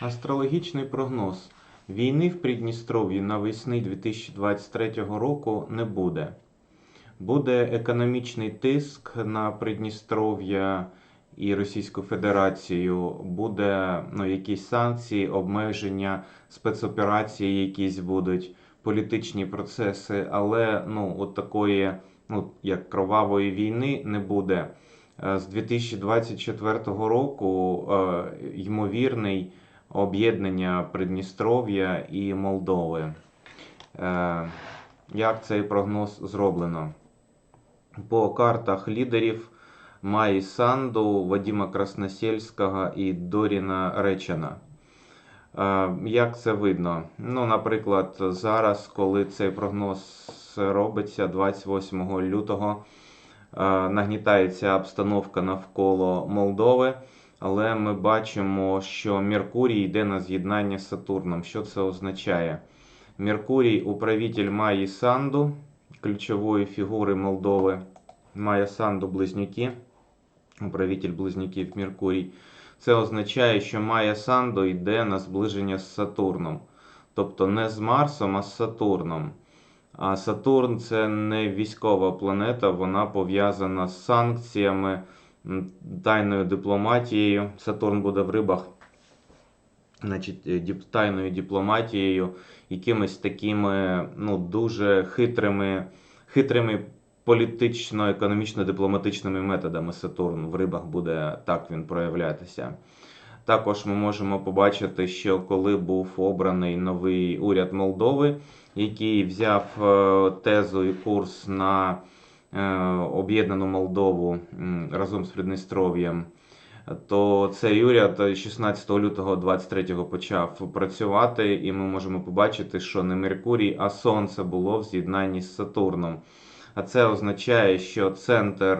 Астрологічний прогноз. Війни в Придністров'ї навесні 2023 року не буде. Буде економічний тиск на Придністров'я і Російську Федерацію, буде ну, якісь санкції, обмеження, спецоперації якісь будуть, політичні процеси, але ну, от такої, ну, як кровавої війни не буде. Е, З 2024 року е, ймовірний об'єднання Придністров'я і Молдови. Е, Як цей прогноз зроблено? По картах лідерів Майї Санду, Вадима Красносельського і Доріна Речена. Е, Як це видно? Ну, наприклад, зараз, коли цей прогноз робиться 28 лютого, е, нагнітається обстановка навколо Молдови, але ми бачимо, що Меркурій йде на з'єднання з Сатурном. Що це означає? Меркурій управитель Майї Санду, ключової фігури Молдови. Майя Санду близнюки, управитель близнюків Меркурій. Це означає, що Майя Санду йде на зближення з Сатурном. Тобто не з Марсом, а з Сатурном. А Сатурн це не військова планета, вона пов'язана з санкціями, тайною дипломатією. Сатурн буде в рибах, значить, е, тайною дипломатією, якимись такими ну, дуже хитрими, хитрими політично-економічно-дипломатичними методами Сатурн в рибах буде так він проявлятися. Також ми можемо побачити, що коли був обраний новий уряд Молдови, який взяв е, тезу і курс на об'єднану Молдову разом з Придністров'ям, то цей уряд 16 лютого 23 почав працювати, і ми можемо побачити, що не Меркурій, а Сонце було в з'єднанні з Сатурном. А це означає, що центр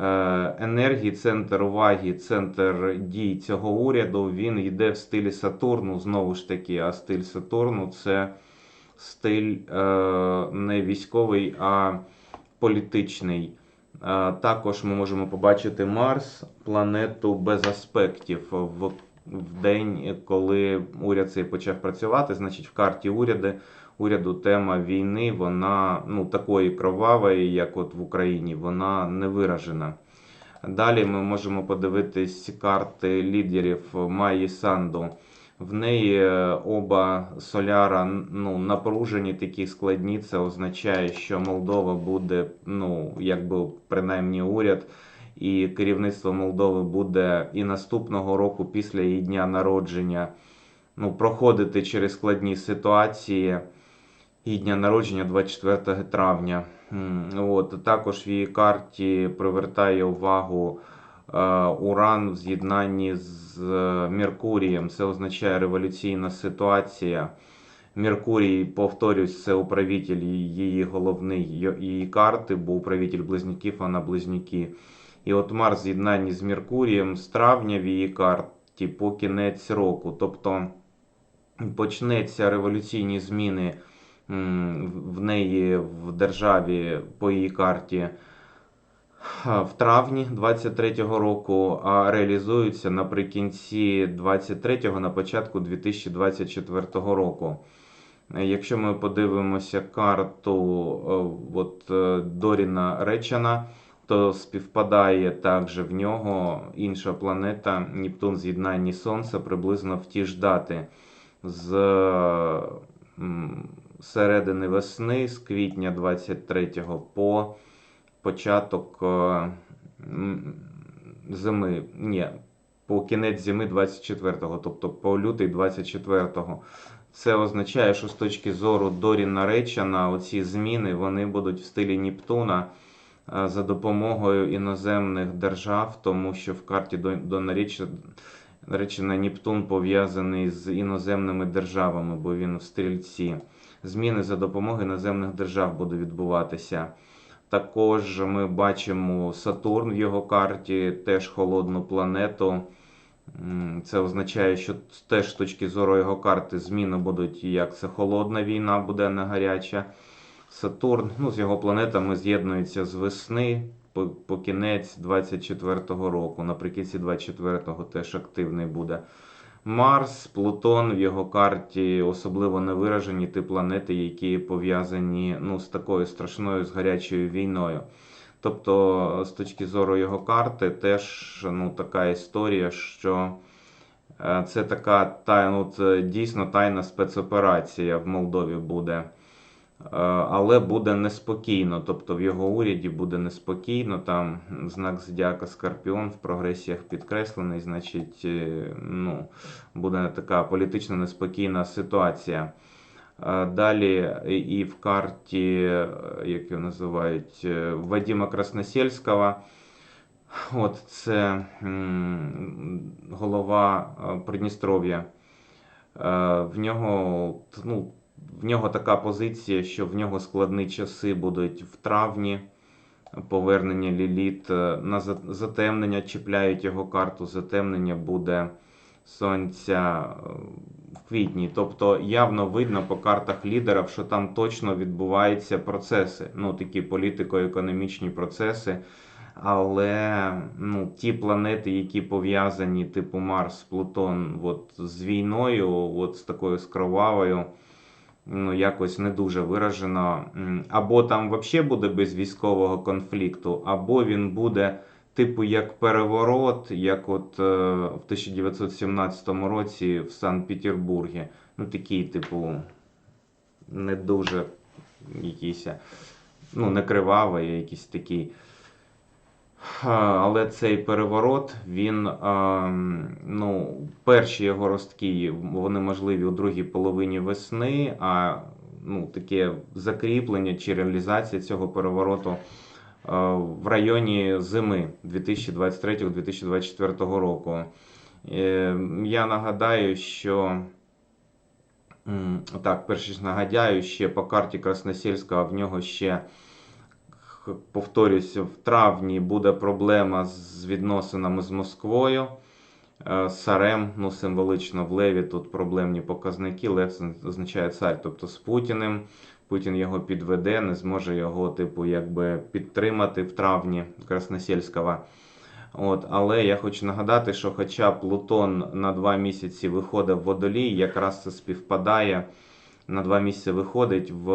е, енергії, центр уваги, центр дій цього уряду він йде в стилі Сатурну знову ж таки. А стиль Сатурну це стиль е, не військовий, а політичний. Також ми можемо побачити Марс, планету без аспектів в, в день, коли уряд цей почав працювати. Значить, в карті уряди, уряду тема війни, вона ну, такої кровавої, як от в Україні, вона не виражена. Далі ми можемо подивитись карти лідерів Майї Санду. В неї е, оба соляра ну, напружені, такі складні. Це означає, що Молдова буде, ну, якби принаймні уряд, і керівництво Молдови буде і наступного року, після її дня народження, ну, проходити через складні ситуації. Її дня народження 24 травня. От, також в її карті привертає увагу Уран в з'єднанні з е, Меркурієм. Це означає революційна ситуація. Меркурій, повторюсь, це управитель її головний її карти, бо управитель близнюків, вона близнюки. І от Марс в з'єднанні з Меркурієм з травня в її карті по кінець року. Тобто почнеться революційні зміни в неї в державі по її карті в травні 23-го року, а реалізуються наприкінці 23-го, на початку 2024 року. Якщо ми подивимося карту е, от, е, Доріна Речана, то співпадає також в нього інша планета Нептун в з'єднанні Сонця приблизно в ті ж дати з середини весни, з квітня 23 по початок е, зими. Ні, по кінець зими 24-го, тобто по лютий 24-го. Це означає, що з точки зору Доріна Речана, оці зміни вони будуть в стилі Нептуна е, за допомогою іноземних держав, тому що в карті до, до Речена Нептун пов'язаний з іноземними державами, бо він в стрільці. Зміни за допомогою іноземних держав будуть відбуватися. Також ми бачимо Сатурн в його карті, теж холодну планету. Це означає, що теж з точки зору його карти зміни будуть, як це холодна війна буде не гаряча. Сатурн ну, з його планетами з'єднується з весни по, по кінець 24-го року. Наприкінці 24-го теж активний буде. Марс, Плутон в його карті особливо не виражені ті планети, які пов'язані ну, з такою страшною з гарячою війною. Тобто, з точки зору його карти, теж ну, така історія, що е, це така тайна, ну, це дійсно тайна спецоперація в Молдові буде. Е, Але буде неспокійно, тобто в його уряді буде неспокійно. Там знак зодіака Скорпіон в прогресіях підкреслений, значить, е, ну, буде така політично неспокійна ситуація. Е, Далі і- в карті, як його називають, Вадима Красносельського. От це голова Придністров'я. В нього, ну, в нього така позиція, що в нього складні часи будуть в травні. Повернення Ліліт е, на затемнення чіпляють його карту. Затемнення буде сонця е, в квітні. Тобто явно видно по картах лідерів, що там точно відбуваються процеси, ну такі політико-економічні процеси. Але ну, ті планети, які пов'язані, типу Марс, Плутон, от, з війною, от, з такою з кровавою, ну, якось не дуже виражено. Або там взагалі буде без військового конфлікту, або він буде, типу, як переворот, як от е, в 1917 році в Санкт-Петербургі. Ну, такий, типу, не дуже якийсь, ну, не кривавий, якийсь такий. Але цей переворот, він, ем, ну, перші його ростки, вони можливі у другій половині весни, а ну, таке закріплення чи реалізація цього перевороту е, в районі зими 2023-2024 року. Е, Я нагадаю, що так, перше ж нагадаю, ще по карті Красносільського в нього ще повторюсь, в травні буде проблема з відносинами з Москвою. Е, Сарем, ну символічно в Леві тут проблемні показники. Лев означає цар, тобто з Путіним. Путін його підведе, не зможе його, типу, якби підтримати в травні Красносільського. От, але я хочу нагадати, що хоча Плутон на два місяці виходив в водолій, якраз це співпадає на два місяці виходить в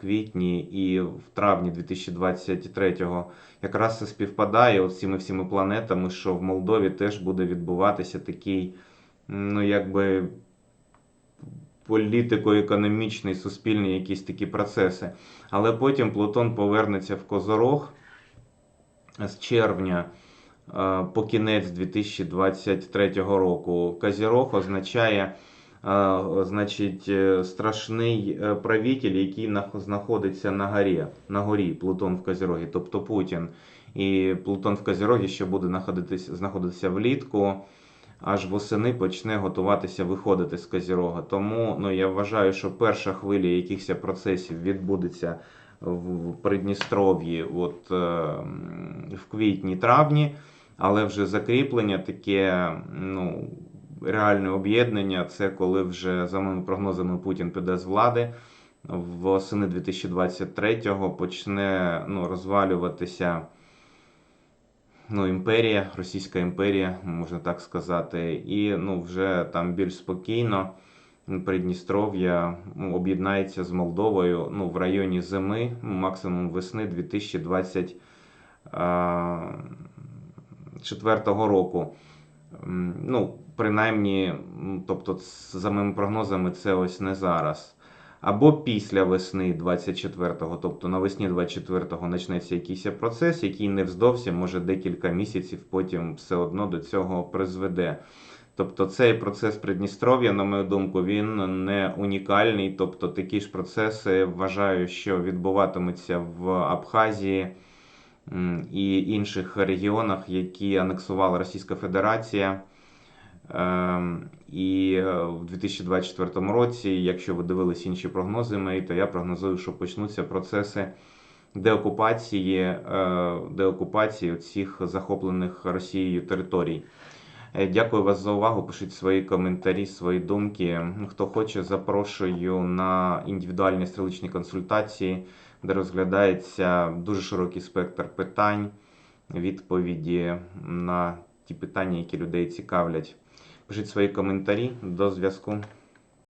квітні і в травні 2023-го. Якраз це співпадає з цими всіми планетами, що в Молдові теж буде відбуватися такий, ну якби політико-економічний, суспільний якісь такі процеси. Але потім Плутон повернеться в Козорог з червня е, по кінець 2023 року. Козірог означає значить, е, страшний е, правитель, який знаходиться на горі, на горі Плутон в Козірогі, тобто Путін. І Плутон в Козірогі ще буде знаходитися, знаходитися влітку, аж восени почне готуватися виходити з Козірога. Тому ну, я вважаю, що перша хвиля якихось процесів відбудеться в Придністров'ї от, е, в квітні-травні, але вже закріплення таке, ну, реальне об'єднання це коли вже за моїми прогнозами Путін піде з влади. Восени 2023-го почне ну, розвалюватися ну, імперія, Російська імперія, можна так сказати, і ну, вже там більш спокійно Придністров'я ну, об'єднається з Молдовою ну, в районі зими, ну, максимум весни 2024 року. Ну, принаймні, тобто, за моїми прогнозами, це ось не зараз. Або після весни 24-го, тобто навесні 24-го почнеться якийсь процес, який невздовзі, може декілька місяців потім все одно до цього призведе. Тобто цей процес Придністров'я, на мою думку, він не унікальний. Тобто такі ж процеси вважаю, що відбуватимуться в Абхазії і інших регіонах, які анексувала Російська Федерація. Ем, І е, в 2024 році, якщо ви дивились інші прогнози мої, то я прогнозую, що почнуться процеси деокупації, е, деокупації цих захоплених Росією територій. Е, Дякую вас за увагу. Пишіть свої коментарі, свої думки. Хто хоче, запрошую на індивідуальні астрологічні консультації, де розглядається дуже широкий спектр питань, відповіді на ті питання, які людей цікавлять. Пишіть свої коментарі. До зв'язку.